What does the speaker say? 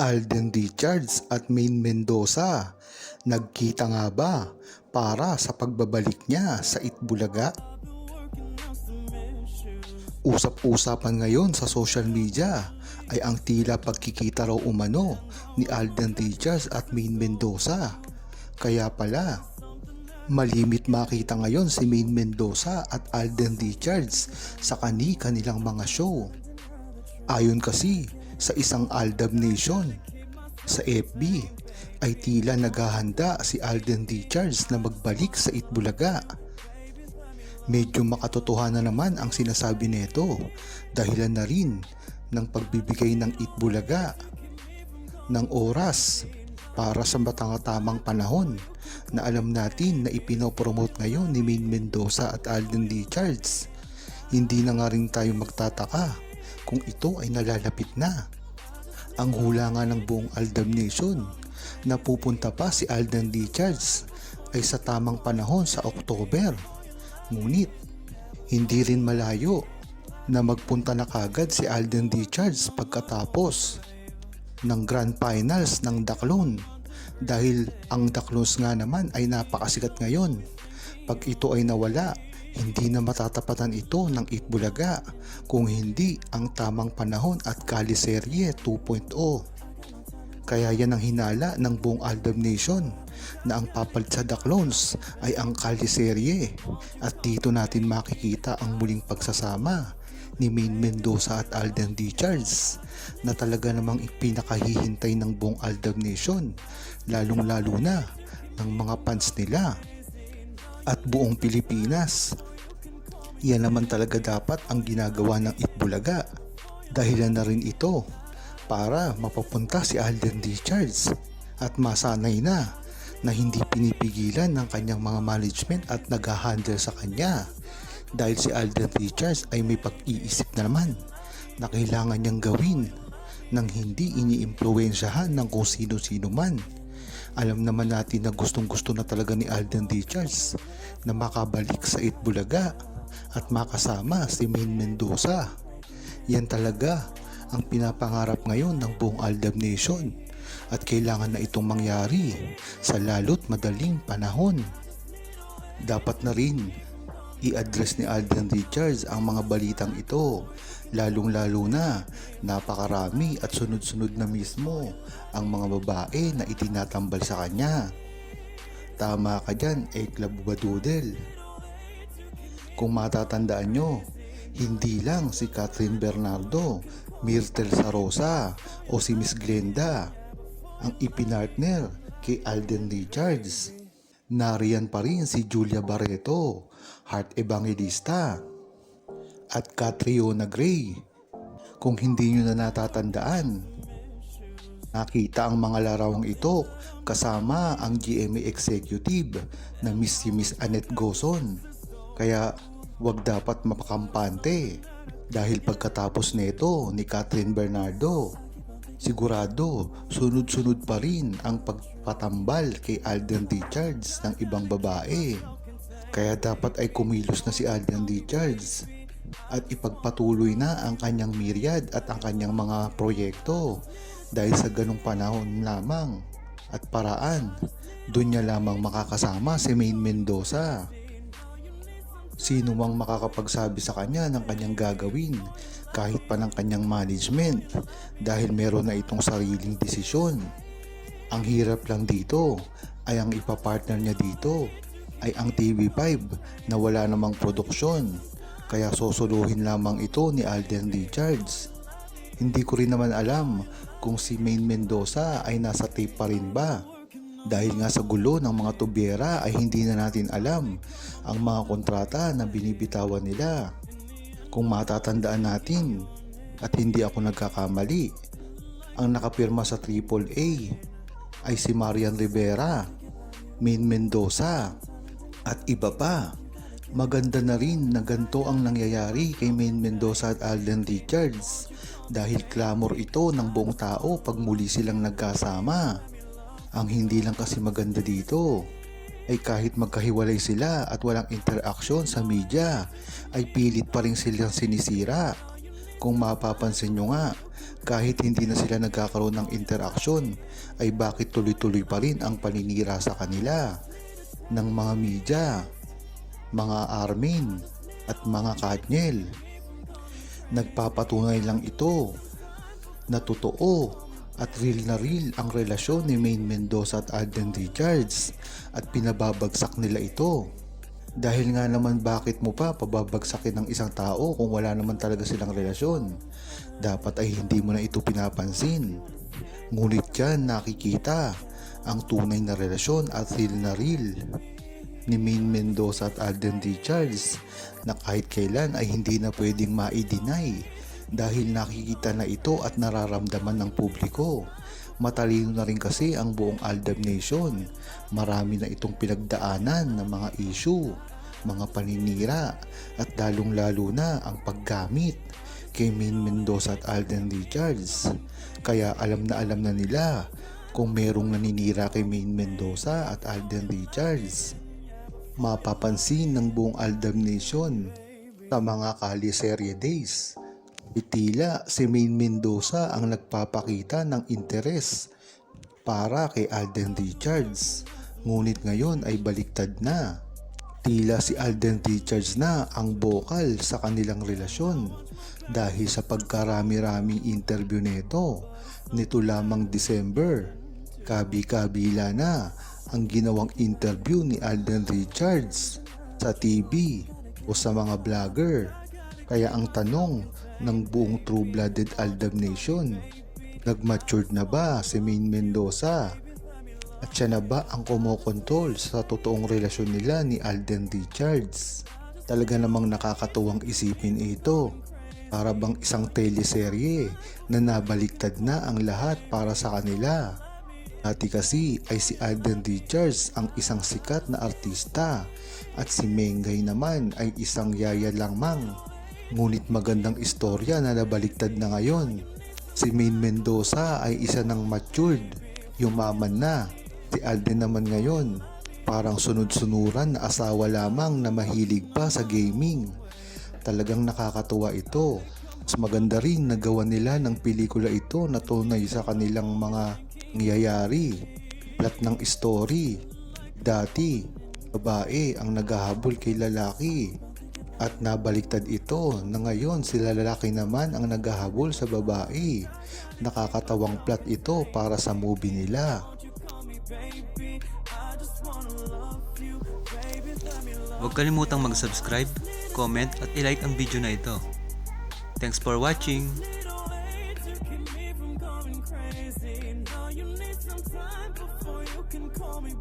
Alden Richards at Maine Mendoza. Nagkita nga ba para sa pagbabalik niya sa Itbulaga? Usap-usapan ngayon sa social media ay ang tila pagkikita raw umano ni Alden Richards at Maine Mendoza. Kaya pala, malimit makita ngayon si Maine Mendoza at Alden Richards sa kani-kanilang mga show. Ayon kasi sa isang Aldab Nation sa FB ay tila naghahanda si Alden Richards na magbalik sa Itbulaga. Medyo makatotohanan naman ang sinasabi nito dahilan na rin ng pagbibigay ng Itbulaga ng oras para sa matangatamang panahon na alam natin na ipinopromote ngayon ni Maine Mendoza at Alden Richards. Hindi na nga rin tayo magtataka kung ito ay nalalapit na. Ang hula nga ng buong Aldab Nation na pupunta pa si Alden Richards ay sa tamang panahon sa October. Ngunit, hindi rin malayo na magpunta na kagad si Alden Richards pagkatapos ng Grand Finals ng Daklon dahil ang Daklons nga naman ay napakasikat ngayon. Pag ito ay nawala, hindi na matatapatan ito ng Itbulaga kung hindi ang tamang panahon at Kaliserye 2.0. Kaya yan ang hinala ng buong Aldab Nation na ang papalit sa Daklons ay ang Kaliserye. At dito natin makikita ang muling pagsasama ni Maine Mendoza at Alden Richards na talaga namang ipinakahihintay ng buong Aldab Nation lalong lalo na ng mga fans nila at buong Pilipinas. Yan naman talaga dapat ang ginagawa ng Itbulaga. Dahilan na rin ito para mapapunta si Alden Richards at masanay na na hindi pinipigilan ng kanyang mga management at nag-handle sa kanya dahil si Alden Richards ay may pag-iisip na naman na kailangan niyang gawin nang hindi iniimpluwensyahan ng kung sino-sino man. Alam naman natin na gustong gusto na talaga ni Alden Richards na makabalik sa Itbulaga at makasama si Maine Mendoza. Yan talaga ang pinapangarap ngayon ng buong Aldab Nation at kailangan na itong mangyari sa lalo't madaling panahon. Dapat na rin i-address ni Alden Richards ang mga balitang ito lalong lalo na napakarami at sunod-sunod na mismo ang mga babae na itinatambal sa kanya. Tama ka dyan, Ekla Bubadudel. Kung matatandaan nyo, hindi lang si Catherine Bernardo, Myrtle Sarosa o si Miss Glenda ang ipinartner kay Alden Richards. Nariyan pa rin si Julia Barreto, Heart Evangelista, at Catriona Gray. Kung hindi nyo na natatandaan, nakita ang mga larawang ito kasama ang GMA executive na Miss si Miss Annette Gozon. Kaya wag dapat mapakampante dahil pagkatapos nito ni Catherine Bernardo, sigurado sunod-sunod pa rin ang pagpatambal kay Alden Richards ng ibang babae. Kaya dapat ay kumilos na si Alden Richards at ipagpatuloy na ang kanyang myriad at ang kanyang mga proyekto dahil sa ganong panahon lamang at paraan doon niya lamang makakasama si Maine Mendoza. Sino mang makakapagsabi sa kanya ng kanyang gagawin kahit pa ng kanyang management dahil meron na itong sariling desisyon. Ang hirap lang dito ay ang ipapartner niya dito ay ang TV5 na wala namang produksyon kaya susuluhin lamang ito ni Alden Richards. Hindi ko rin naman alam kung si Maine Mendoza ay nasa tape pa rin ba. Dahil nga sa gulo ng mga tubyera ay hindi na natin alam ang mga kontrata na binibitawan nila. Kung matatandaan natin at hindi ako nagkakamali, ang nakapirma sa AAA ay si Marian Rivera, Maine Mendoza at iba pa. Maganda na rin na ganito ang nangyayari kay Maine Mendoza at Alden Richards dahil clamor ito ng buong tao pag muli silang nagkasama. Ang hindi lang kasi maganda dito ay kahit magkahiwalay sila at walang interaksyon sa media ay pilit pa rin silang sinisira. Kung mapapansin nyo nga, kahit hindi na sila nagkakaroon ng interaksyon, ay bakit tuloy-tuloy pa rin ang paninira sa kanila ng mga media, mga armin, at mga katnyel. Nagpapatunay lang ito na totoo at real na real ang relasyon ni Maine Mendoza at Alden Richards at pinababagsak nila ito. Dahil nga naman bakit mo pa pababagsakin ng isang tao kung wala naman talaga silang relasyon? Dapat ay hindi mo na ito pinapansin. Ngunit yan nakikita ang tunay na relasyon at real na real ni Maine Mendoza at Alden Richards na kahit kailan ay hindi na pwedeng ma-deny dahil nakikita na ito at nararamdaman ng publiko. Matalino na rin kasi ang buong Aldab Nation. Marami na itong pinagdaanan ng mga issue, mga paninira at lalong lalo na ang paggamit kay Maine Mendoza at Alden Richards. Kaya alam na alam na nila kung merong naninira kay Maine Mendoza at Alden Richards. Mapapansin ng buong Aldab Nation sa mga Kali Serie Days Itila si Maine Mendoza ang nagpapakita ng interes para kay Alden Richards. Ngunit ngayon ay baliktad na. Tila si Alden Richards na ang bokal sa kanilang relasyon dahil sa pagkarami-raming interview nito nito lamang December. Kabi-kabila na ang ginawang interview ni Alden Richards sa TV o sa mga vlogger. Kaya ang tanong ng buong true-blooded Aldab Nation, nag-matured na ba si Maine Mendoza? At siya na ba ang kumokontrol sa totoong relasyon nila ni Alden Richards? Talaga namang nakakatuwang isipin ito. Para bang isang teleserye na nabaliktad na ang lahat para sa kanila. Dati kasi ay si Alden Richards ang isang sikat na artista at si Mengay naman ay isang yaya lamang Ngunit magandang istorya na nabaliktad na ngayon. Si Maine Mendoza ay isa ng matured, yumaman na. Si Alden naman ngayon, parang sunod-sunuran na asawa lamang na mahilig pa sa gaming. Talagang nakakatuwa ito. Mas maganda rin nagawa nila ng pelikula ito na tunay sa kanilang mga nangyayari. Plot ng story. Dati, babae ang naghahabol kay lalaki. At nabaliktad ito na ngayon sila lalaki naman ang naghahabol sa babae. Nakakatawang plot ito para sa movie nila. Huwag kalimutang mag-subscribe, comment at ilike ang video na ito. Thanks for watching! Call me